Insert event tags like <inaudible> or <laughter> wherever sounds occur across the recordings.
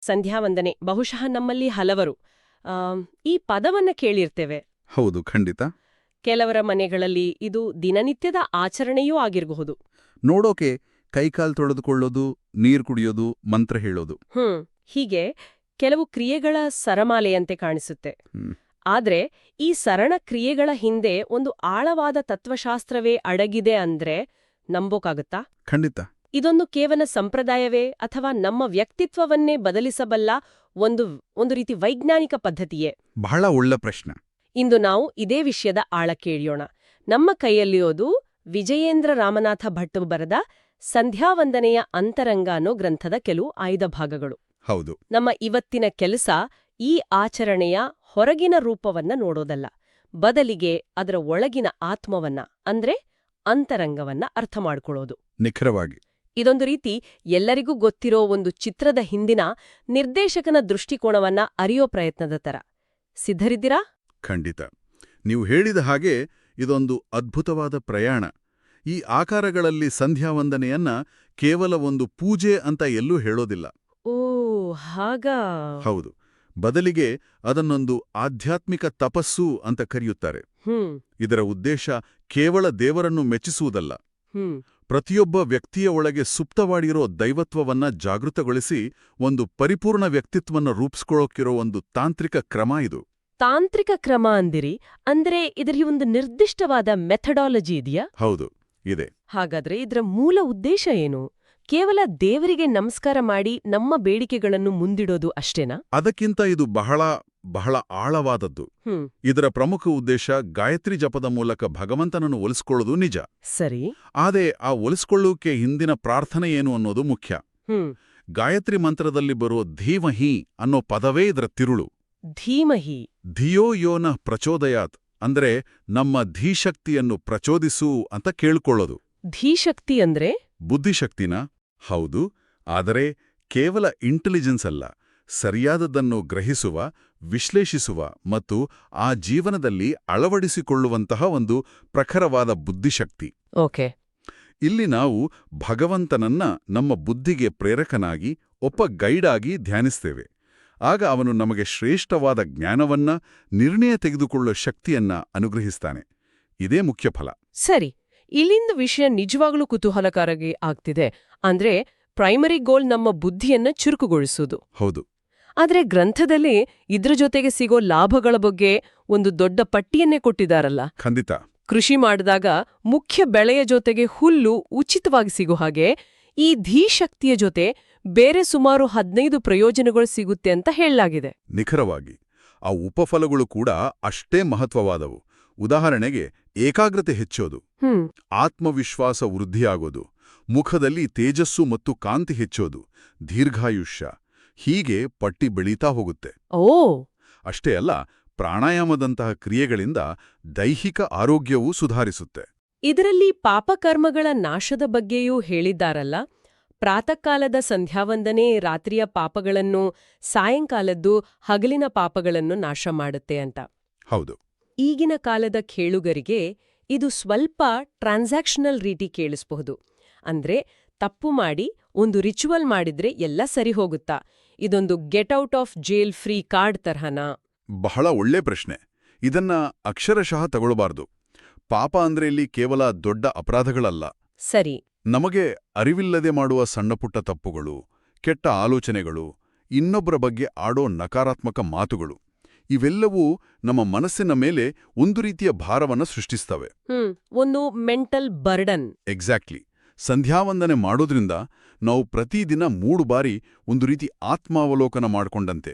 ಸಂಧ್ಯಾವಂದನೆ. ಬಹುಶಃ ನಮ್ಮಲ್ಲಿ ಹಲವರು. ಈ ಪದವನ್ನ ಕೇಳಿರ್ತೇವೆ. ಹೌದು ಖಂಡಿತ. ಕೆಲವರ ಮನೆಗಳಲ್ಲಿ ಇದು ದಿನನಿತ್ಯದ ಆಚರಣೆಯೂ ಆಗಿರಬಹುದು. ನೋಡೋಕೆ ಕೈಕಾಲ್ ತೊಳೆದುಕೊಳ್ಳೋದು ನೀರು ಕುಡಿಯೋದು ಮಂತ್ರ ಹೇಳೋದು. ಹ್ಮ್ ಹೀಗೆ ಕೆಲವು ಕ್ರಿಯೆಗಳ ಸರಮಾಲೆಯಂತೆ ಕಾಣಿಸುತ್ತೆ. ಆದ್ರೆ ಈ ಸರಳ ಕ್ರಿಯೆಗಳ ಹಿಂದೆ ಒಂದು ಆಳವಾದ ತತ್ವಶಾಸ್ತ್ರವೇ ಅಡಗಿದೆ ಅಂದ್ರೆ ನಂಬೋಕಾಗುತ್ತಾ? ಖಂಡಿತ. ಇದೊಂದು ಕೇವಲ ಸಂಪ್ರದಾಯವೇ ಅಥವಾ ನಮ್ಮ ವ್ಯಕ್ತಿತ್ವವನ್ನೇ ಬದಲಿಸಬಲ್ಲ ಒಂದು ಒಂದು ರೀತಿ ವೈಜ್ಞಾನಿಕ ಪದ್ಧತಿಯೇ? ಬಹಳ ಒಳ್ಳೆ ಪ್ರಶ್ನೆ. ಇಂದು ನಾವು ಇದೇ ವಿಷಯದ ಆಳ ಕೇಳಿಯೋಣ. ನಮ್ಮ ಕೈಯಲ್ಲಿಯೋದು ವಿಜಯೇಂದ್ರ ರಾಮನಾಥ ಭಟ್ ಬರೆದ ಸಂಧ್ಯಾವಂದನೆಯ ಅಂತರಂಗ ಅನ್ನೋ ಗ್ರಂಥದ ಕೆಲವು ಆಯ್ದ ಭಾಗಗಳು. ಹೌದು. ನಮ್ಮ ಇವತ್ತಿನ ಕೆಲಸ ಈ ಆಚರಣೆಯ ಹೊರಗಿನ ರೂಪವನ್ನ ನೋಡೋದಲ್ಲ ಬದಲಿಗೆ ಅದರ ಒಳಗಿನ ಆತ್ಮವನ್ನ ಅಂದ್ರೆ ಅಂತರಂಗವನ್ನ ಅರ್ಥ ಮಾಡಿಕೊಳ್ಳೋದು. ನಿಖರವಾಗಿ. ಇದೊಂದು ರೀತಿ ಎಲ್ಲರಿಗೂ ಗೊತ್ತಿರೋ ಒಂದು ಚಿತ್ರದ ಹಿಂದಿನ ನಿರ್ದೇಶಕನ ದೃಷ್ಟಿಕೋನವನ್ನ ಅರಿಯೋ ಪ್ರಯತ್ನದ ತರ ಸಿದ್ಧರಿದ್ದೀರಾ? ಖಂಡಿತ. ನೀವು ಹೇಳಿದ ಹಾಗೆ ಇದೊಂದು ಅದ್ಭುತವಾದ ಪ್ರಯಾಣ. ಈ ಆಕಾರಗಳಲ್ಲಿ ಸಂಧ್ಯಾವಂದನೆಯನ್ನ ಕೇವಲ ಒಂದು ಪೂಜೆ ಅಂತ ಎಲ್ಲೂ ಹೇಳೋದಿಲ್ಲ. ಓ ಹಾಗ. ಹೌದು. ಬದಲಿಗೆ ಅದನ್ನೊಂದು ಆಧ್ಯಾತ್ಮಿಕ ತಪಸ್ಸು ಅಂತ ಕರೆಯುತ್ತಾರೆ. ಇದರ ಉದ್ದೇಶ ಕೇವಲ ದೇವರನ್ನು ಮೆಚ್ಚಿಸುವುದಲ್ಲ. ಪ್ರತಿಯೊಬ್ಬ ವ್ಯಕ್ತಿಯ ಒಳಗೆ ಸುಪ್ತವಾಡಿರೋ ದೈವತ್ವವನ್ನ ಜಾಗೃತಗೊಳಿಸಿ ಒಂದು ಪರಿಪೂರ್ಣ ವ್ಯಕ್ತಿತ್ವವನ್ನು ರೂಪಿಸ್ಕೊಳ್ಳೋಕಿರೋ ಒಂದು ತಾಂತ್ರಿಕ ಕ್ರಮ ಇದು. ತಾಂತ್ರಿಕ ಕ್ರಮ ಅಂದಿರಿ ಅಂದ್ರೆ ಇದರಲ್ಲಿ ಒಂದು ನಿರ್ದಿಷ್ಟವಾದ ಮೆಥಡಾಲಜಿ ಇದೆಯಾ? ಹೌದು ಇದೆ. ಹಾಗಾದ್ರೆ ಇದರ ಮೂಲ ಉದ್ದೇಶ ಏನು? ಕೇವಲ ದೇವರಿಗೆ ನಮಸ್ಕಾರ ಮಾಡಿ ನಮ್ಮ ಬೇಡಿಕೆಗಳನ್ನು ಮುಂದಿಡೋದು ಅಷ್ಟೇನಾ? ಅದಕ್ಕಿಂತ ಇದು ಬಹಳ ಬಹಳ ಆಳವಾದದ್ದು. ಇದರ ಪ್ರಮುಖ ಉದ್ದೇಶ ಗಾಯತ್ರಿ ಜಪದ ಮೂಲಕ ಭಗವಂತನನ್ನು ಒಲಿಸ್ಕೊಳ್ಳೋದು ನಿಜ. ಸರಿ. ಆದರೆ ಆ ಒಲಿಸ್ಕೊಳ್ಳೋಕೆ ಹಿಂದಿನ ಪ್ರಾರ್ಥನೆ ಏನು ಅನ್ನೋದು ಮುಖ್ಯ. ಗಾಯತ್ರಿ ಮಂತ್ರದಲ್ಲಿ ಬರುವ ಧೀಮಹಿ ಅನ್ನೋ ಪದವೇ ಇದರ ತಿರುಳು. ಧೀಮಹಿ. ಧಿಯೋ ಯೋನ ಪ್ರಚೋದಯಾತ್ ಅಂದ್ರೆ ನಮ್ಮ ಧೀಶಕ್ತಿಯನ್ನು ಪ್ರಚೋದಿಸು ಅಂತ ಕೇಳ್ಕೊಳ್ಳೋದು. ಧೀಶಕ್ತಿ ಅಂದ್ರೆ? ಬುದ್ಧಿಶಕ್ತಿನ? ಹೌದು. ಆದರೆ ಕೇವಲ ಇಂಟೆಲಿಜೆನ್ಸ್ ಅಲ್ಲ. ಸರಿಯಾದದನ್ನು ಗ್ರಹಿಸುವ ವಿಶ್ಲೇಷಿಸುವ ಮತ್ತು ಆ ಜೀವನದಲ್ಲಿ ಅಳವಡಿಸಿಕೊಳ್ಳುವಂತಹ ಒಂದು ಪ್ರಖರವಾದ ಬುದ್ಧಿಶಕ್ತಿ. ಓಕೆ. ಇಲ್ಲಿ ನಾವು ಭಗವಂತನನ್ನ ನಮ್ಮ ಬುದ್ಧಿಗೆ ಪ್ರೇರಕನಾಗಿ ಒಬ್ಬ ಆಗಿ ಧ್ಯಾನಿಸ್ತೇವೆ. ಆಗ ಅವನು ನಮಗೆ ಶ್ರೇಷ್ಠವಾದ ಜ್ಞಾನವನ್ನ ನಿರ್ಣಯ ತೆಗೆದುಕೊಳ್ಳೋ ಶಕ್ತಿಯನ್ನ ಅನುಗ್ರಹಿಸ್ತಾನೆ. ಇದೇ ಮುಖ್ಯ ಫಲ. ಸರಿ. ಇಲ್ಲಿಂದ ವಿಷಯ ನಿಜವಾಗ್ಲೂ ಕುತೂಹಲಕಾರಗಿ ಆಗ್ತಿದೆ. ಅಂದ್ರೆ ಪ್ರೈಮರಿ ಗೋಲ್ ನಮ್ಮ ಬುದ್ಧಿಯನ್ನ ಚುರುಕುಗೊಳಿಸುವುದು ಹೌದು. ಆದ್ರೆ ಗ್ರಂಥದಲ್ಲಿ ಇದ್ರ ಜೊತೆಗೆ ಸಿಗೋ ಲಾಭಗಳ ಬಗ್ಗೆ ಒಂದು ದೊಡ್ಡ ಪಟ್ಟಿಯನ್ನೇ ಕೊಟ್ಟಿದ್ದಾರಲ್ಲ. ಖಂಡಿತ. ಕೃಷಿ ಮಾಡಿದಾಗ ಮುಖ್ಯ ಬೆಳೆಯ ಜೊತೆಗೆ ಹುಲ್ಲು ಉಚಿತವಾಗಿ ಸಿಗೋ ಹಾಗೆ ಈ ಧೀಶಕ್ತಿಯ ಜೊತೆ ಬೇರೆ ಸುಮಾರು ಹದಿನೈದು ಪ್ರಯೋಜನಗಳು ಸಿಗುತ್ತೆ ಅಂತ ಹೇಳಲಾಗಿದೆ. ನಿಖರವಾಗಿ ಆ ಉಪಫಲಗಳು ಕೂಡ ಅಷ್ಟೇ ಮಹತ್ವವಾದವು. ಉದಾಹರಣೆಗೆ ಏಕಾಗ್ರತೆ ಹೆಚ್ಚೋದು ಹ್ಮ್. ಆತ್ಮವಿಶ್ವಾಸ ವೃದ್ಧಿಯಾಗೋದು ಮುಖದಲ್ಲಿ ತೇಜಸ್ಸು ಮತ್ತು ಕಾಂತಿ ಹೆಚ್ಚೋದು ದೀರ್ಘಾಯುಷ್ಯ ಹೀಗೆ ಪಟ್ಟಿ ಬೆಳೀತಾ ಹೋಗುತ್ತೆ. ಓ! ಅಷ್ಟೇ ಅಲ್ಲ ಪ್ರಾಣಾಯಾಮದಂತಹ ಕ್ರಿಯೆಗಳಿಂದ ದೈಹಿಕ ಆರೋಗ್ಯವೂ ಸುಧಾರಿಸುತ್ತೆ. ಇದರಲ್ಲಿ ಪಾಪಕರ್ಮಗಳ ನಾಶದ ಬಗ್ಗೆಯೂ ಹೇಳಿದ್ದಾರಲ್ಲ. ಪ್ರಾತಃಕಾಲದ ಸಂಧ್ಯಾವಂದನೆ ರಾತ್ರಿಯ ಪಾಪಗಳನ್ನು ಸಾಯಂಕಾಲದ್ದು ಹಗಲಿನ ಪಾಪಗಳನ್ನು ನಾಶ ಮಾಡುತ್ತೆ ಅಂತ. ಹೌದು. ಈಗಿನ ಕಾಲದ ಕೇಳುಗರಿಗೆ ಇದು ಸ್ವಲ್ಪ ಟ್ರಾನ್ಸಾಕ್ಷನಲ್ ರೀತಿ ಕೇಳಿಸಬಹುದು. ಅಂದ್ರೆ ತಪ್ಪು ಮಾಡಿ ಒಂದು ರಿಚುವಲ್ ಮಾಡಿದ್ರೆ ಎಲ್ಲ ಸರಿ ಹೋಗುತ್ತಾ? ಇದೊಂದು get out of jail free card ತರಹನಾ? ಬಹಳ ಒಳ್ಳೆ ಪ್ರಶ್ನೆ. ಇದನ್ನ ಅಕ್ಷರಶಃ ತಗೊಳ್ಬಾರ್ದು. ಪಾಪ ಅಂದ್ರೆ ಇಲ್ಲಿ ಕೇವಲ ದೊಡ್ಡ ಅಪರಾಧಗಳಲ್ಲ. ಸರಿ. ನಮಗೆ ಅರಿವಿಲ್ಲದೆ ಮಾಡುವ ಸಣ್ಣಪುಟ್ಟ ತಪ್ಪುಗಳು ಕೆಟ್ಟ ಆಲೋಚನೆಗಳು ಇನ್ನೊಬ್ಬರ ಬಗ್ಗೆ ಆಡೋ ನಕಾರಾತ್ಮಕ ಮಾತುಗಳು ಇವೆಲ್ಲವೂ ನಮ್ಮ ಮನಸ್ಸಿನ ಮೇಲೆ ಒಂದು ರೀತಿಯ ಭಾರವನ್ನ ಸೃಷ್ಟಿಸ್ತವೆ. ಒಂದು ಮೆಂಟಲ್ ಬರ್ಡನ್. ಎಕ್ಸಾಕ್ಟ್ಲಿ. ಸಂಧ್ಯಾವಂದನೆ ಮಾಡೋದ್ರಿಂದ ನಾವು ಪ್ರತಿದಿನ ಮೂರು ಬಾರಿ ಒಂದು ರೀತಿ ಆತ್ಮಾವಲೋಕನ ಮಾಡ್ಕೊಂಡಂತೆ.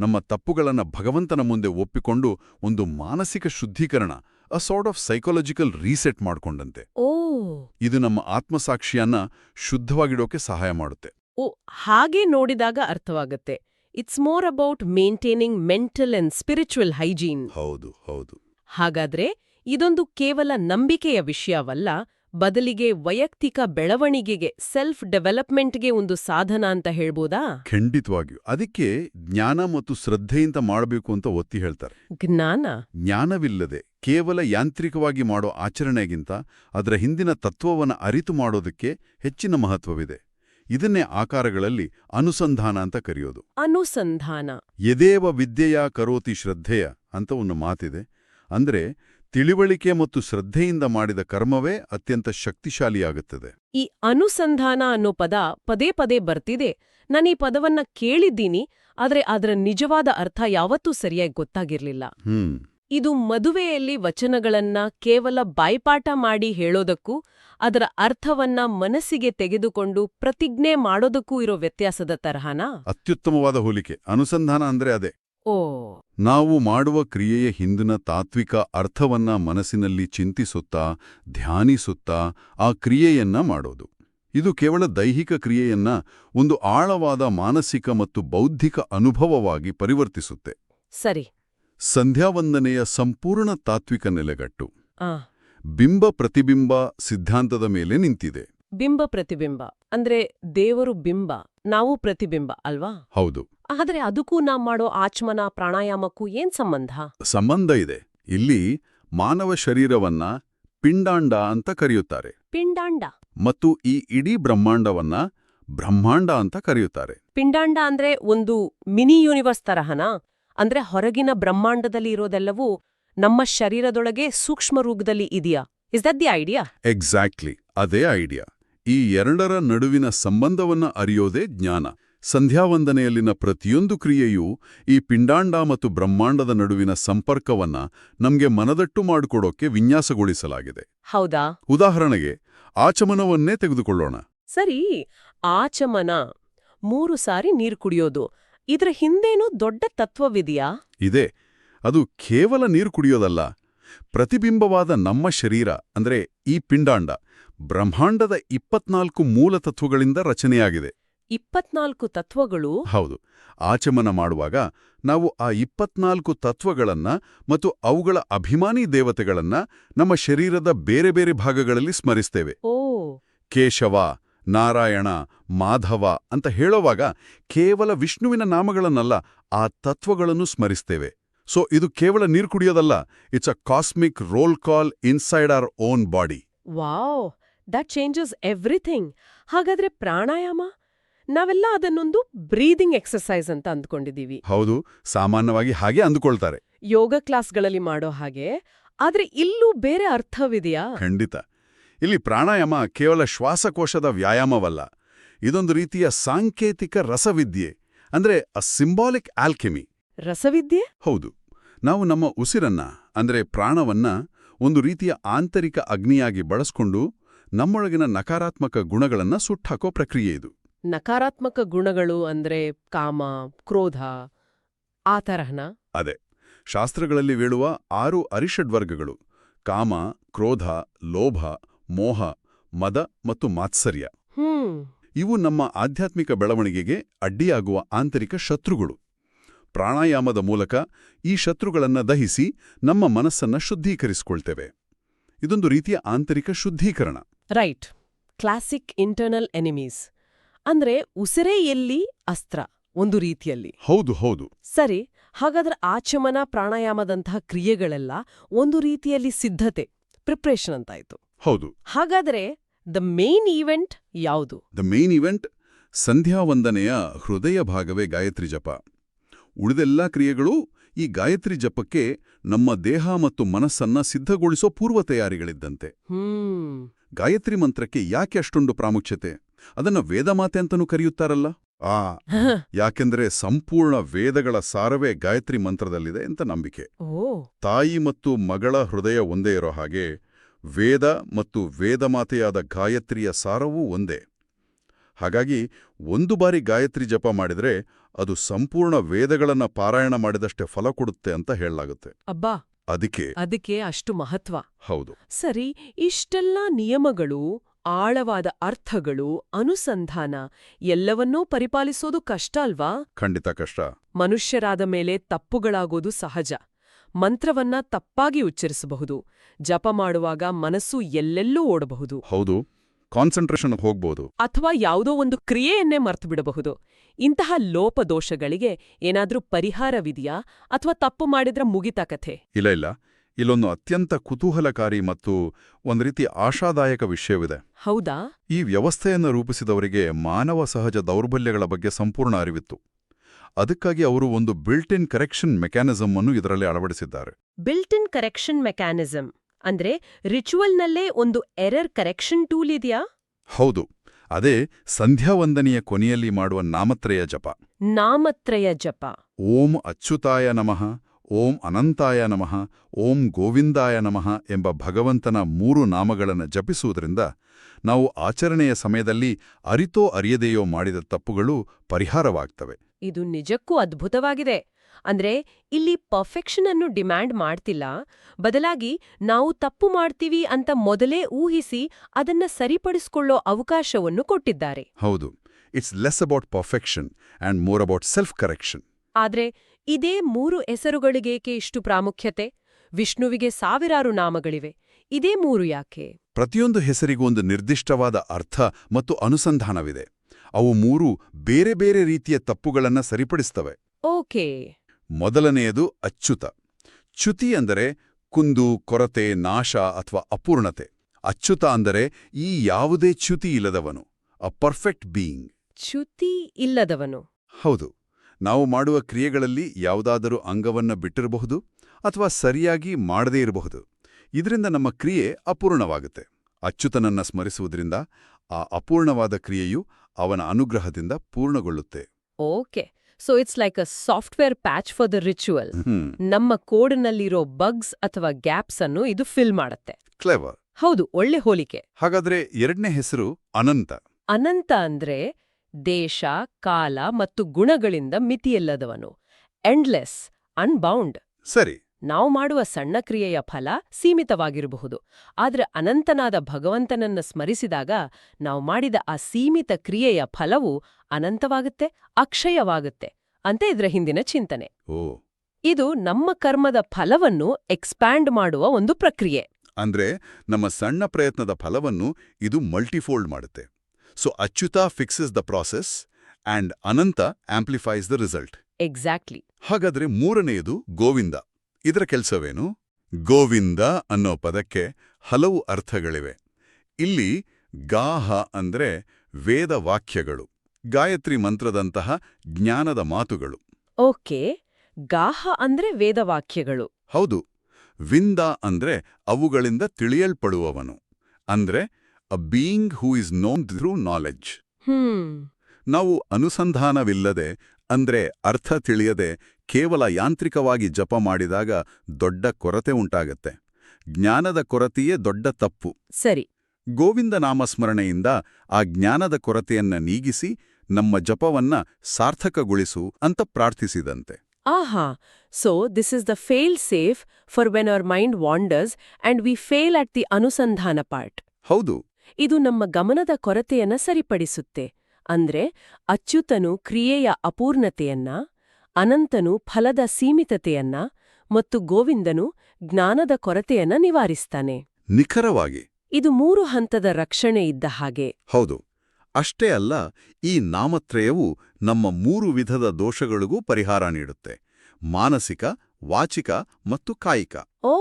ನಮ್ಮ ತಪ್ಪುಗಳನ್ನು ಭಗವಂತನ ಮುಂದೆ ಒಪ್ಪಿಕೊಂಡು ಒಂದು ಮಾನಸಿಕ ಶುದ್ಧೀಕರಣ a sort of psychological reset ಮಾಡ್ಕೊಂಡಂತೆ. ಓ! ಇದು ನಮ್ಮ ಆತ್ಮಸಾಕ್ಷಿಯನ್ನ ಶುದ್ಧವಾಗಿಡೋಕೆ ಸಹಾಯ ಮಾಡುತ್ತೆ. ಓ ಹಾಗೆ ನೋಡಿದಾಗ ಅರ್ಥವಾಗುತ್ತೆ. It's more about maintaining mental and spiritual hygiene ಹೌದು ಹೌದು. ಹಾಗಾದ್ರೆ ಇದೊಂದು ಕೇವಲ ನಂಬಿಕೆಯ ವಿಷಯವಲ್ಲ ಬದಲಿಗೆ ವೈಯಕ್ತಿಕ ಬೆಳವಣಿಗೆಗೆ ಸೆಲ್ಫ್ ಡೆವಲಪ್ಮೆಂಟ್ಗೆ ಒಂದು ಸಾಧನ ಅಂತ ಹೇಳ್ಬೋದಾ? ಖಂಡಿತವಾಗಿಯೂ. ಅದಕ್ಕೆ ಜ್ಞಾನ ಮತ್ತು ಶ್ರದ್ಧೆಯಿಂದ ಮಾಡಬೇಕು ಅಂತ ಒತ್ತಿ ಹೇಳ್ತಾರೆ. ಜ್ಞಾನ? ಜ್ಞಾನವಿಲ್ಲದೆ ಕೇವಲ ಯಾಂತ್ರಿಕವಾಗಿ ಮಾಡೋ ಆಚರಣೆಗಿಂತ ಅದರ ಹಿಂದಿನ ತತ್ವವನ್ನು ಅರಿತು ಮಾಡೋದಕ್ಕೆ ಹೆಚ್ಚಿನ ಮಹತ್ವವಿದೆ. ಇದನ್ನೇ ಆಕಾರಗಳಲ್ಲಿ ಅನುಸಂಧಾನ ಅಂತ ಕರೆಯೋದು. ಅನುಸಂಧಾನ. ಯದೇವ ವಿದ್ಯೆಯ ಕರೋತಿ ಶ್ರದ್ಧೆಯ ಅಂತ ಒಂದು ಮಾತಿದೆ. ಅಂದ್ರೆ ತಿಳಿವಳಿಕೆ ಮತ್ತು ಶ್ರದ್ಧೆಯಿಂದ ಮಾಡಿದ ಕರ್ಮವೇ ಅತ್ಯಂತ ಶಕ್ತಿಶಾಲಿಯಾಗುತ್ತದೆ. ಈ ಅನುಸಂಧಾನ ಅನ್ನೋ ಪದ ಪದೇ ಪದೇ ಬರ್ತಿದೆ. ನಾನು ಈ ಪದವನ್ನ ಕೇಳಿದ್ದೀನಿ ಆದರೆ ಅದರ ನಿಜವಾದ ಅರ್ಥ ಯಾವತ್ತೂ ಸರಿಯಾಗಿ ಗೊತ್ತಾಗಿರ್ಲಿಲ್ಲ. ಇದು ಮದುವೆಯಲ್ಲಿ ವಚನಗಳನ್ನ ಕೇವಲ ಬಾಯ್ಪಾಠ ಮಾಡಿ ಹೇಳೋದಕ್ಕೂ ಅದರ ಅರ್ಥವನ್ನ ಮನಸ್ಸಿಗೆ ತೆಗೆದುಕೊಂಡು ಪ್ರತಿಜ್ಞೆ ಮಾಡೋದಕ್ಕೂ ಇರೋ ವ್ಯತ್ಯಾಸದ ತರಹನಾ? ಅತ್ಯುತ್ತಮವಾದ ಹೋಲಿಕೆ. ಅನುಸಂಧಾನ ಅಂದ್ರೆ ಅದೇ. ಓ. ನಾವು ಮಾಡುವ ಕ್ರಿಯೆಯ ಹಿಂದಿನ ತಾತ್ವಿಕ ಅರ್ಥವನ್ನ ಮನಸ್ಸಿನಲ್ಲಿ ಚಿಂತಿಸುತ್ತಾ ಧ್ಯಾನಿಸುತ್ತಾ ಆ ಕ್ರಿಯೆಯನ್ನ ಮಾಡೋದು. ಇದು ಕೇವಲ ದೈಹಿಕ ಕ್ರಿಯೆಯನ್ನ ಒಂದು ಆಳವಾದ ಮಾನಸಿಕ ಮತ್ತು ಬೌದ್ಧಿಕ ಅನುಭವವಾಗಿ ಪರಿವರ್ತಿಸುತ್ತೆ. ಸರಿ. ಸಂಧ್ಯಾವಂದನೆಯ ಸಂಪೂರ್ಣ ತಾತ್ವಿಕ ನೆಲೆಗಟ್ಟು. ಬಿಂಬ ಪ್ರತಿಬಿಂಬ ಸಿದ್ಧಾಂತದ ಮೇಲೆ ನಿಂತಿದೆ. ಬಿಂಬ ಪ್ರತಿಬಿಂಬ. ಅಂದ್ರೆ ದೇವರು ಬಿಂಬ ನಾವು ಪ್ರತಿಬಿಂಬ ಅಲ್ವಾ? ಹೌದು. ಆದರೆ ಅದಕ್ಕೂ ನಾವು ಮಾಡೋ ಆಚಮನ ಪ್ರಾಣಾಯಾಮಕ್ಕೂ ಏನ್ ಸಂಬಂಧ? ಸಂಬಂಧ ಇದೆ. ಇಲ್ಲಿ ಮಾನವ ಶರೀರವನ್ನ ಪಿಂಡಾಂಡ ಅಂತ ಕರೆಯುತ್ತಾರೆ. ಪಿಂಡಾಂಡ. ಮತ್ತು ಈ ಇಡೀ ಬ್ರಹ್ಮಾಂಡವನ್ನ ಬ್ರಹ್ಮಾಂಡ ಅಂತ ಕರೆಯುತ್ತಾರೆ. ಪಿಂಡಾಂಡ ಅಂದ್ರೆ ಒಂದು ಮಿನಿ ಯೂನಿವರ್ಸ್ ತರಹನಾ? ಅಂದ್ರೆ ಹೊರಗಿನ ಬ್ರಹ್ಮಾಂಡದಲ್ಲಿ ಇರೋದೆಲ್ಲವೂ ನಮ್ಮ ಶರೀರದೊಳಗೆ ಸೂಕ್ಷ್ಮ ರೂಪದಲ್ಲಿ ಇದೆಯಾ? Is that the idea exactly ಅದೇ ಐಡಿಯಾ ಈ ಎರಡರ ನಡುವಿನ ಸಂಬಂಧವನ್ನ ಅರಿಯೋದೇ ಜ್ಞಾನ. ಸಂಧ್ಯಾವಂದನೆಯಲ್ಲಿನ ಪ್ರತಿಯೊಂದು ಕ್ರಿಯೆಯೂ ಈ ಪಿಂಡಾಂಡ ಮತ್ತು ಬ್ರಹ್ಮಾಂಡದ ನಡುವಿನ ಸಂಪರ್ಕವನ್ನ ನಮ್ಗೆ ಮನದಟ್ಟು ಮಾಡಿಕೊಡೋಕೆ ವಿನ್ಯಾಸಗೊಳಿಸಲಾಗಿದೆ. ಹೌದಾ? ಉದಾಹರಣೆಗೆ ಆಚಮನವನ್ನೇ ತೆಗೆದುಕೊಳ್ಳೋಣ. ಸರಿ ಆಚಮನ. ಮೂರು ಸಾರಿ ನೀರು ಕುಡಿಯೋದು. ಇದರ ಹಿಂದೇನೂ ದೊಡ್ಡ ತತ್ವವಿದೆಯಾ? ಇದೆ. ಅದು ಕೇವಲ ನೀರು ಕುಡಿಯೋದಲ್ಲ. ಪ್ರತಿಬಿಂಬವಾದ ನಮ್ಮ ಶರೀರ ಅಂದ್ರೆ ಈ ಪಿಂಡಾಂಡ ಬ್ರಹ್ಮಾಂಡದ ಇಪ್ಪತ್ನಾಲ್ಕು ಮೂಲ ತತ್ವಗಳಿಂದ ರಚನೆಯಾಗಿದೆ. ಇಪ್ಪತ್ನಾಲ್ಕು ತತ್ವಗಳು? ಹೌದು. ಆಚಮನ ಮಾಡುವಾಗ ನಾವು ಆ ಇಪ್ಪತ್ನಾಲ್ಕು ತತ್ವಗಳನ್ನ ಮತ್ತು ಅವುಗಳ ಅಭಿಮಾನಿ ದೇವತೆಗಳನ್ನ ನಮ್ಮ ಶರೀರದ ಬೇರೆ ಬೇರೆ ಭಾಗಗಳಲ್ಲಿ ಸ್ಮರಿಸ್ತೇವೆ. ಓ. ಕೇಶವ ನಾರಾಯಣ ಮಾಧವ ಅಂತ ಹೇಳೋವಾಗ ಕೇವಲ ವಿಷ್ಣುವಿನ ನಾಮಗಳನ್ನಲ್ಲ ಆ ತತ್ವಗಳನ್ನು ಸ್ಮರಿಸ್ತೇವೆ. ಸೊ ಇದು ಕೇವಲ ನೀರು ಕುಡಿಯೋದಲ್ಲ it's a cosmic roll call inside our own body wow. That changes everything ಹಾಗಾದ್ರೆ ಪ್ರಾಣಾಯಾಮ? ನಾವೆಲ್ಲ ಅದನ್ನೊಂದು ಬ್ರೀದಿಂಗ್ ಎಕ್ಸರ್ಸೈಸ್ ಅಂತ ಅಂದ್ಕೊಂಡಿದ್ದೀವಿ. ಹೌದು ಸಾಮಾನ್ಯವಾಗಿ ಹಾಗೆ ಅಂದುಕೊಳ್ತಾರೆ. ಯೋಗ ಕ್ಲಾಸ್ಗಳಲ್ಲಿ ಮಾಡೋ ಹಾಗೆ ಆದ್ರೆ ಇಲ್ಲೂ ಬೇರೆ ಅರ್ಥವಿದೆಯಾ? ಖಂಡಿತ. ಇಲ್ಲಿ ಪ್ರಾಣಾಯಾಮ ಕೇವಲ ಶ್ವಾಸಕೋಶದ ವ್ಯಾಯಾಮವಲ್ಲ ಇದೊಂದು ರೀತಿಯ ಸಾಂಕೇತಿಕ ರಸವಿದ್ಯೆ ಅಂದ್ರೆ ಅ ಸಿಂಬಾಲಿಕ್ ಆಲ್ಕೆಮಿ ರಸವಿದ್ಯೆ? ಹೌದು. ನಾವು ನಮ್ಮ ಉಸಿರನ್ನ ಅಂದ್ರೆ ಪ್ರಾಣವನ್ನ ಒಂದು ರೀತಿಯ ಆಂತರಿಕ ಅಗ್ನಿಯಾಗಿ ಬಳಸ್ಕೊಂಡು ನಮ್ಮೊಳಗಿನ ನಕಾರಾತ್ಮಕ ಗುಣಗಳನ್ನ ಸುಟ್ಟಾಕೋ ಪ್ರಕ್ರಿಯೆ ಇದು. ನಕಾರಾತ್ಮಕ ಗುಣಗಳು ಅಂದ್ರೆ ಕಾಮ ಕ್ರೋಧ ಆ ತರಹನ ಅದೇ. ಶಾಸ್ತ್ರಗಳಲ್ಲಿ ಹೇಳುವ ಆರು ಅರಿಷಡ್ ವರ್ಗಗಳು. ಕಾಮ ಕ್ರೋಧ ಲೋಭ ಮೋಹ ಮದ ಮತ್ತು ಮಾತ್ಸರ್ಯ. ಇವು ನಮ್ಮ ಆಧ್ಯಾತ್ಮಿಕ ಬೆಳವಣಿಗೆಗೆ ಅಡ್ಡಿಯಾಗುವ ಆಂತರಿಕ ಶತ್ರುಗಳು. ಪ್ರಾಣಾಯಾಮದ ಮೂಲಕ ಈ ಶತ್ರುಗಳನ್ನು ದಹಿಸಿ ನಮ್ಮ ಮನಸ್ಸನ್ನ ಶುದ್ಧೀಕರಿಸಿಕೊಳ್ತೇವೆ. ಇದೊಂದು ರೀತಿಯ ಆಂತರಿಕ ಶುದ್ಧೀಕರಣ. ರೈಟ್ ಕ್ಲಾಸಿಕ್ ಇಂಟರ್ನಲ್ ಎನಿಮೀಸ್ ಅಂದ್ರೆ ಉಸಿರೇ ಎಲ್ಲಿ ಅಸ್ತ್ರ. ಒಂದು ರೀತಿಯಲ್ಲಿ. ಹೌದು ಹೌದು. ಸರಿ ಹಾಗಾದ್ರೆ ಆಚಮನ ಪ್ರಾಣಾಯಾಮದಂತಹ ಕ್ರಿಯೆಗಳೆಲ್ಲ ಒಂದು ರೀತಿಯಲ್ಲಿ ಸಿದ್ಧತೆ ಪ್ರಿಪ್ರೇಷನ್ ಅಂತಾಯ್ತು. ಹೌದು. ಹಾಗಾದ್ರೆ ದ ಮೇನ್ ಈವೆಂಟ್ ಯಾವುದು? ದ ಮೇನ್ ಇವೆಂಟ್ ಸಂಧ್ಯಾವಂದನೆಯ ಹೃದಯ ಭಾಗವೇ ಗಾಯತ್ರಿ ಜಪ. ಉಳಿದೆಲ್ಲ ಕ್ರಿಯೆಗಳು ಈ ಗಾಯತ್ರಿ ಜಪಕ್ಕೆ ನಮ್ಮ ದೇಹ ಮತ್ತು ಮನಸ್ಸನ್ನ ಸಿದ್ಧಗೊಳಿಸೋ ಪೂರ್ವ ತಯಾರಿಗಳಿದ್ದಂತೆ. ಹ್ಮ್. ಗಾಯತ್ರಿ ಮಂತ್ರಕ್ಕೆ ಯಾಕೆ ಅಷ್ಟೊಂದು ಪ್ರಾಮುಖ್ಯತೆ? ಅದನ್ನ ವೇದಮಾತೆ ಅಂತನೂ ಕರೆಯುತ್ತಾರಲ್ಲ? ಆ <laughs> ಯಾಕೆಂದ್ರೆ ಸಂಪೂರ್ಣ ವೇದಗಳ ಸಾರವೇ ಗಾಯತ್ರಿ ಮಂತ್ರದಲ್ಲಿದೆ ಅಂತ ನಂಬಿಕೆ. ತಾಯಿ ಮತ್ತು ಮಗಳ ಹೃದಯ ಒಂದೇ ಇರೋ ಹಾಗೆ ವೇದ ಮತ್ತು ವೇದಮಾತೆಯಾದ ಗಾಯತ್ರಿಯ ಸಾರವೂ ಒಂದೇ. ಹಾಗಾಗಿ ಒಂದು ಬಾರಿ ಗಾಯತ್ರಿ ಜಪ ಮಾಡಿದ್ರೆ ಅದು ಸಂಪೂರ್ಣ ವೇದಗಳನ್ನ ಪಾರಾಯಣ ಮಾಡಿದಷ್ಟೇ ಫಲ ಕೊಡುತ್ತೆ ಅಂತ ಹೇಳಲಾಗುತ್ತೆ. ಅಬ್ಬಾ. ಅದಕ್ಕೆ ಅದಕ್ಕೆ ಅಷ್ಟು ಮಹತ್ವ. ಹೌದು. ಸರಿ ಇಷ್ಟೆಲ್ಲ ನಿಯಮಗಳು ಆಳವಾದ ಅರ್ಥಗಳು ಅನುಸಂಧಾನ ಎಲ್ಲವನ್ನೂ ಪರಿಪಾಲಿಸೋದು ಕಷ್ಟ ಅಲ್ವಾ? ಖಂಡಿತ ಕಷ್ಟ. ಮನುಷ್ಯರಾದ ಮೇಲೆ ತಪ್ಪುಗಳಾಗೋದು ಸಹಜ. ಮಂತ್ರವನ್ನ ತಪ್ಪಾಗಿ ಉಚ್ಚರಿಸಬಹುದು. ಜಪ ಮಾಡುವಾಗ ಮನಸ್ಸು ಎಲ್ಲೆಲ್ಲೂ ಓಡಬಹುದು. ಹೌದು. ಕಾನ್ಸಂಟ್ರೇಷನ್ ಹೋಗ್ಬೋದು. ಅಥವಾ ಯಾವುದೋ ಒಂದು ಕ್ರಿಯೆಯನ್ನೇ ಮರ್ತು ಬಿಡಬಹುದು ಇಂತಹ ಲೋಪದೋಷಗಳಿಗೆ ಏನಾದರೂ ಪರಿಹಾರವಿದೆಯಾ? ಅಥವಾ ತಪ್ಪು ಮಾಡಿದ್ರ ಮುಗಿತ ಕಥೆ? ಇಲ್ಲ ಇಲ್ಲ. ಇಲ್ಲೊಂದು ಅತ್ಯಂತ ಕುತೂಹಲಕಾರಿ ಮತ್ತು ಒಂದು ರೀತಿ ಆಶಾದಾಯಕ ವಿಷಯವಿದೆ. ಹೌದಾ? ಈ ವ್ಯವಸ್ಥೆಯನ್ನು ರೂಪಿಸಿದವರಿಗೆ ಮಾನವ ಸಹಜ ದೌರ್ಬಲ್ಯಗಳ ಬಗ್ಗೆ ಸಂಪೂರ್ಣ ಅರಿವಿತ್ತು. ಅದಕ್ಕಾಗಿ ಅವರು ಒಂದು ಬಿಲ್ಟ್ ಇನ್ ಕರೆಕ್ಷನ್ ಮೆಕ್ಯಾನಿಸಮ್ ಅನ್ನು ಇದರಲ್ಲಿ ಅಳವಡಿಸಿದ್ದಾರೆ. ಬಿಲ್ಟ್ ಇನ್ ಕರೆಕ್ಷನ್ ಮೆಕ್ಯಾನಿಸಮ್ ಅಂದ್ರೆ ರಿಚುವಲ್ನಲ್ಲೇ ಒಂದು ಎರರ್ ಕರೆಕ್ಷನ್ ಟೂಲ್ ಇದೆಯಾ? ಹೌದು. ಅದೇ ಸಂಧ್ಯಾವಂದನೆಯ ಕೊನೆಯಲ್ಲಿ ಮಾಡುವ ನಾಮತ್ರಯ ಜಪ. ನಾಮತ್ರಯ ಜಪ. ಓಂ ಅಚ್ಯುತಾಯ ನಮಃ ಓಂ ಅನಂತಾಯ ನಮಃ ಓಂ ಗೋವಿಂದಾಯ ನಮಃ ಎಂಬ ಭಗವಂತನ ಮೂರು ನಾಮಗಳನ್ನು ಜಪಿಸುವುದರಿಂದ ನಾವು ಆಚರಣೆಯ ಸಮಯದಲ್ಲಿ ಅರಿತೋ ಅರಿಯದೆಯೋ ಮಾಡಿದ ತಪ್ಪುಗಳು ಪರಿಹಾರವಾಗ್ತವೆ. ಇದು ನಿಜಕ್ಕೂ ಅದ್ಭುತವಾಗಿದೆ. ಅಂದ್ರೆ ಇಲ್ಲಿ ಪರ್ಫೆಕ್ಷನ್ ಅನ್ನು ಡಿಮ್ಯಾಂಡ್ ಮಾಡ್ತಿಲ್ಲ. ಬದಲಾಗಿ ನಾವು ತಪ್ಪು ಮಾಡ್ತೀವಿ ಅಂತ ಮೊದಲೇ ಊಹಿಸಿ ಅದನ್ನ ಸರಿಪಡಿಸ್ಕೊಳ್ಳೋ ಅವಕಾಶವನ್ನು ಕೊಟ್ಟಿದ್ದಾರೆ. ಹೌದು. It's less about perfection and more about self correction ಆದ್ರೆ ಇದೇ ಮೂರು ಹೆಸರುಗಳಿಗೇಕೆ ಇಷ್ಟು ಪ್ರಾಮುಖ್ಯತೆ? ವಿಷ್ಣುವಿಗೆ ಸಾವಿರಾರು ನಾಮಗಳಿವೆ. ಇದೇ ಮೂರು ಯಾಕೆ? ಪ್ರತಿಯೊಂದು ಹೆಸರಿಗೂ ಒಂದು ನಿರ್ದಿಷ್ಟವಾದ ಅರ್ಥ ಮತ್ತು ಅನುಸಂಧಾನವಿದೆ. ಅವು ಮೂರು ಬೇರೆ ಬೇರೆ ರೀತಿಯ ತಪ್ಪುಗಳನ್ನು ಸರಿಪಡಿಸ್ತವೆ. ಓಕೆ. ಮೊದಲನೆಯದು ಅಚ್ಯುತ. ಚ್ಯುತಿ ಅಂದರೆ ಕುಂದು ಕೊರತೆ ನಾಶ ಅಥವಾ ಅಪೂರ್ಣತೆ. ಅಚ್ಯುತ ಅಂದರೆ ಈ ಯಾವುದೇ ಚ್ಯುತಿ ಇಲ್ಲದವನು ಅ ಪರ್ಫೆಕ್ಟ್ ಬೀಯಿಂಗ್ ಚ್ಯುತಿ ಇಲ್ಲದವನು. ಹೌದು. ನಾವು ಮಾಡುವ ಕ್ರಿಯೆಗಳಲ್ಲಿ ಯಾವುದಾದರೂ ಅಂಗವನ್ನ ಬಿಟ್ಟಿರಬಹುದು ಅಥವಾ ಸರಿಯಾಗಿ ಮಾಡದೇ ಇರಬಹುದು. ಇದರಿಂದ ನಮ್ಮ ಕ್ರಿಯೆ ಅಪೂರ್ಣವಾಗುತ್ತೆ. ಅಚ್ಯುತನನ್ನ ಸ್ಮರಿಸುವುದರಿಂದ ಆ ಅಪೂರ್ಣವಾದ ಕ್ರಿಯೆಯು ಅವನ ಅನುಗ್ರಹದಿಂದ ಪೂರ್ಣಗೊಳ್ಳುತ್ತೆ. Okay. So it's like a software patch for the ritual ನಮ್ಮ ಕೋಡ್ನಲ್ಲಿರೋ ಬಗ್ಸ್ ಅಥವಾ ಗ್ಯಾಪ್ಸ್ ಅನ್ನು ಇದು ಫಿಲ್ ಮಾಡುತ್ತೆ. ಕ್ಲೆವರ್ ಹೌದು ಒಳ್ಳೆ ಹೋಲಿಕೆ. ಹಾಗಾದ್ರೆ ಎರಡನೇ ಹೆಸರು ಅನಂತ. ಅನಂತ ಅಂದ್ರೆ ದೇಶ ಕಾಲ ಮತ್ತು ಗುಣಗಳಿಂದ ಮಿತಿಯಿಲ್ಲದವನು. ಎಂಡ್ಲೆಸ್ ಅನ್ಬೌಂಡ್ ಸರಿ. ನಾವು ಮಾಡುವ ಸಣ್ಣ ಕ್ರಿಯೆಯ ಫಲ ಸೀಮಿತವಾಗಿರಬಹುದು. ಆದರೆ ಅನಂತನಾದ ಭಗವಂತನನ್ನ ಸ್ಮರಿಸಿದಾಗ ನಾವು ಮಾಡಿದ ಆ ಸೀಮಿತ ಕ್ರಿಯೆಯ ಫಲವು ಅನಂತವಾಗುತ್ತೆ ಅಕ್ಷಯವಾಗುತ್ತೆ ಅಂತ ಇದರ ಹಿಂದಿನ ಚಿಂತನೆ. ಓ. ಇದು ನಮ್ಮ ಕರ್ಮದ ಫಲವನ್ನು ಎಕ್ಸ್ಪ್ಯಾಂಡ್ ಮಾಡುವ ಒಂದು ಪ್ರಕ್ರಿಯೆ. ಅಂದ್ರೆ ನಮ್ಮ ಸಣ್ಣ ಪ್ರಯತ್ನದ ಫಲವನ್ನು ಇದು ಮಲ್ಟಿಫೋಲ್ಡ್ ಮಾಡುತ್ತೆ. So Achyuta fixes the process and Ananta amplifies the result exactly ಹಾಗಾದ್ರೆ ಮೂರನೆಯದು ಗೋವಿಂದ. ಇದರ ಕೆಲಸವೇನು? ಗೋವಿಂದ ಅನ್ನೋ ಪದಕ್ಕೆ ಹಲವು ಅರ್ಥಗಳಿವೆ. ಇಲ್ಲಿ ಗಾಹ ಅಂದ್ರೆ ವೇದ ವಾಕ್ಯಗಳು ಗಾಯತ್ರಿ ಮಂತ್ರದಂತಹ ಜ್ಞಾನದ ಮಾತುಗಳು. ಓಕೆ ಗಾಹ ಅಂದ್ರೆ ವೇದವಾಕ್ಯಗಳು ಹೌದು ವಿಂದ ಅಂದ್ರೆ ಅವುಗಳಿಂದ ತಿಳಿಯಲ್ಪಡುವವನು ಅಂದ್ರೆ a being who is known through knowledge hmm. ನಾವು ಅನುಸಂಧಾನವಿಲ್ಲದೆ ಅಂದ್ರೆ ಅರ್ಥ ತಿಳಿಯದೆ ಕೇವಲ ಯಾಂತ್ರಿಕವಾಗಿ ಜಪ ಮಾಡಿದಾಗ ದೊಡ್ಡ ಕೊರತೆ ಉಂಟಾಗತ್ತೆ. ಜ್ಞಾನದ ಕೊರತೆಯೇ ದೊಡ್ಡ ತಪ್ಪು. ಸರಿ. ಗೋವಿಂದ ನಾಮಸ್ಮರಣೆಯಿಂದ ಆ ಜ್ಞಾನದ ಕೊರತೆಯನ್ನ ನೀಗಿಸಿ ನಮ್ಮ ಜಪವನ್ನ ಸಾರ್ಥಕಗೊಳಿಸು ಅಂತ ಪ್ರಾರ್ಥಿಸಿದಂತೆ. ಆಹಾ! So this is the fail safe for when our mind wanders and we fail at the ಅನುಸಂಧಾನ ಪಾರ್ಟ್ ಹೌದು. ಇದು ನಮ್ಮ ಗಮನದ ಕೊರತೆಯನ್ನ ಸರಿಪಡಿಸುತ್ತೆ. ಅಂದ್ರೆ ಅಚ್ಯುತನು ಕ್ರಿಯೆಯ ಅಪೂರ್ಣತೆಯನ್ನ ಅನಂತನು ಫಲದ ಸೀಮಿತತೆಯನ್ನ ಮತ್ತು ಗೋವಿಂದನು ಜ್ಞಾನದ ಕೊರತೆಯನ್ನ ನಿವಾರಿಸ್ತಾನೆ. ನಿಖರವಾಗಿ. ಇದು ಮೂರು ಹಂತದ ರಕ್ಷಣೆ ಇದ್ದ ಹಾಗೆ. ಹೌದು. ಅಷ್ಟೇ ಅಲ್ಲ ಈ ನಾಮತ್ರಯವು ನಮ್ಮ ಮೂರು ವಿಧದ ದೋಷಗಳಿಗೂ ಪರಿಹಾರ ನೀಡುತ್ತೆ. ಮಾನಸಿಕ ವಾಚಿಕ ಮತ್ತು ಕಾಯಿಕ. ಓ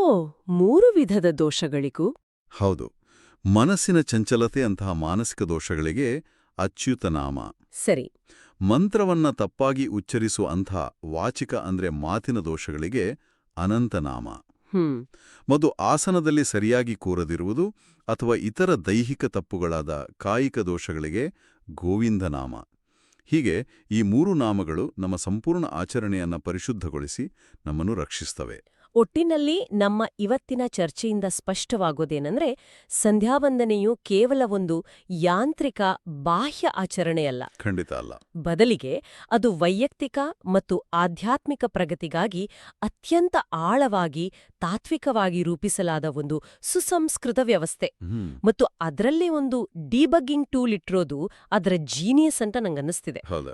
ಮೂರು ವಿಧದ ದೋಷಗಳಿಗೂ? ಹೌದು. ಮನಸ್ಸಿನ ಚಂಚಲತೆ ಅಂತಹ ಮಾನಸಿಕ ದೋಷಗಳಿಗೆ ಅಚ್ಯುತನಾಮ. ಸರಿ. ಮಂತ್ರವನ್ನ ತಪ್ಪಾಗಿ ಉಚ್ಚರಿಸುವ ಅಂಥ ವಾಚಿಕ ಅಂದ್ರೆ ಮಾತಿನ ದೋಷಗಳಿಗೆ ಅನಂತನಾಮ. ಮತ್ತು ಆಸನದಲ್ಲಿ ಸರಿಯಾಗಿ ಕೂರದಿರುವುದು ಅಥವಾ ಇತರ ದೈಹಿಕ ತಪ್ಪುಗಳಾದ ಕಾಯಿಕ ದೋಷಗಳಿಗೆ ಗೋವಿಂದನಾಮ. ಹೀಗೆ ಈ ಮೂರು ನಾಮಗಳು ನಮ್ಮ ಸಂಪೂರ್ಣ ಆಚರಣೆಯನ್ನ ಪರಿಶುದ್ಧಗೊಳಿಸಿ ನಮ್ಮನ್ನು ರಕ್ಷಿಸ್ತವೆ ಒಟ್ಟಿನಲ್ಲಿ ನಮ್ಮ ಇವತ್ತಿನ ಚರ್ಚೆಯಿಂದ ಸ್ಪಷ್ಟವಾಗೋದೇನೆಂದ್ರೆ ಸಂಧ್ಯಾವಂದನೆಯು ಕೇವಲ ಒಂದು ಯಾಂತ್ರಿಕ ಬಾಹ್ಯ ಆಚರಣೆಯಲ್ಲ. ಖಂಡಿತ ಅಲ್ಲ. ಬದಲಿಗೆ ಅದು ವೈಯಕ್ತಿಕ ಮತ್ತು ಆಧ್ಯಾತ್ಮಿಕ ಪ್ರಗತಿಗಾಗಿ ಅತ್ಯಂತ ಆಳವಾಗಿ ತಾತ್ವಿಕವಾಗಿ ರೂಪಿಸಲಾದ ಒಂದು ಸುಸಂಸ್ಕೃತ ವ್ಯವಸ್ಥೆ. ಮತ್ತು ಅದರಲ್ಲೇ ಒಂದು ಡಿಬಗ್ಗಿಂಗ್ ಟೂಲ್ ಇಟ್ಟಿರೋದು ಅದರ ಜೀನಿಯಸ್ ಅಂತ ನಂಗನ್ನಿಸ್ತಿದೆ. ಹೌದಾ.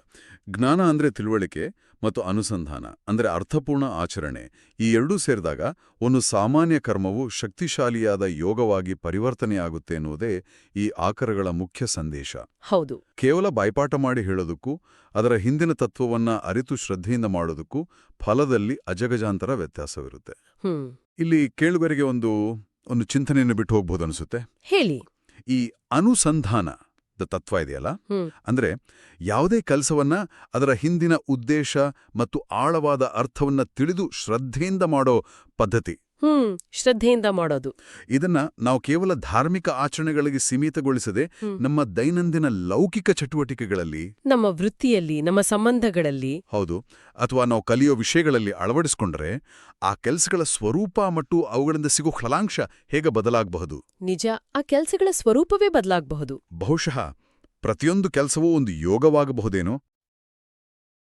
ಜ್ಞಾನ ಅಂದ್ರೆ ತಿಳುವಳಿಕೆ ಮತ್ತು ಅನುಸಂಧಾನ ಅಂದ್ರೆ ಅರ್ಥಪೂರ್ಣ ಆಚರಣೆ ಈ ಎರಡೂ ಸೇರಿದಾಗ ಒಂದು ಸಾಮಾನ್ಯ ಕರ್ಮವು ಶಕ್ತಿಶಾಲಿಯಾದ ಯೋಗವಾಗಿ ಪರಿವರ್ತನೆಯಾಗುತ್ತೆ ಎನ್ನುವುದೇ ಈ ಆಕರಗಳ ಮುಖ್ಯ ಸಂದೇಶ. ಹೌದು. ಕೇವಲ ಬಾಯ್ಪಾಠ ಮಾಡಿ ಹೇಳೋದಕ್ಕೂ ಅದರ ಹಿಂದಿನ ತತ್ವವನ್ನ ಅರಿತು ಶ್ರದ್ಧೆಯಿಂದ ಮಾಡೋದಕ್ಕೂ ಫಲದಲ್ಲಿ ಅಜಗಜಾಂತರ ವ್ಯತ್ಯಾಸವಿರುತ್ತೆ. ಇಲ್ಲಿ ಕೇಳುಗರಿಗೆ ಒಂದು ಒಂದು ಚಿಂತನೆಯನ್ನು ಬಿಟ್ಟು ಹೋಗ್ಬೋದು ಅನಿಸುತ್ತೆ ಹೇಳಿ. ಈ ಅನುಸಂಧಾನ ತತ್ವ ಇದೆಯಲ್ಲ? ಅಂದ್ರೆ ಯಾವುದೇ ಕೆಲಸವನ್ನ ಅದರ ಹಿಂದಿನ ಉದ್ದೇಶ ಮತ್ತು ಆಳವಾದ ಅರ್ಥವನ್ನ ತಿಳಿದು ಶ್ರದ್ಧೆಯಿಂದ ಮಾಡೋ ಪದ್ಧತಿ. ಹ್ಮ್ ಶ್ರದ್ಧೆಯಿಂದ ಮಾಡೋದು. ಇದನ್ನ ನಾವು ಕೇವಲ ಧಾರ್ಮಿಕ ಆಚರಣೆಗಳಿಗೆ ಸೀಮಿತಗೊಳಿಸದೆ ನಮ್ಮ ದೈನಂದಿನ ಲೌಕಿಕ ಚಟುವಟಿಕೆಗಳಲ್ಲಿ ನಮ್ಮ ವೃತ್ತಿಯಲ್ಲಿ ನಮ್ಮ ಸಂಬಂಧಗಳಲ್ಲಿ ಹೌದು ಅಥವಾ ನಾವು ಕಲಿಯೋ ವಿಷಯಗಳಲ್ಲಿ ಅಳವಡಿಸಿಕೊಂಡ್ರೆ ಆ ಕೆಲಸಗಳ ಸ್ವರೂಪ ಮತ್ತು ಅವುಗಳಿಂದ ಸಿಗೋ ಫಲಾಂಶ ಹೇಗೆ ಬದಲಾಗಬಹುದು? ನಿಜ ಆ ಕೆಲಸಗಳ ಸ್ವರೂಪವೇ ಬದಲಾಗಬಹುದು. ಬಹುಶಃ ಪ್ರತಿಯೊಂದು ಕೆಲಸವೂ ಒಂದು ಯೋಗವಾಗಬಹುದೇನೋ?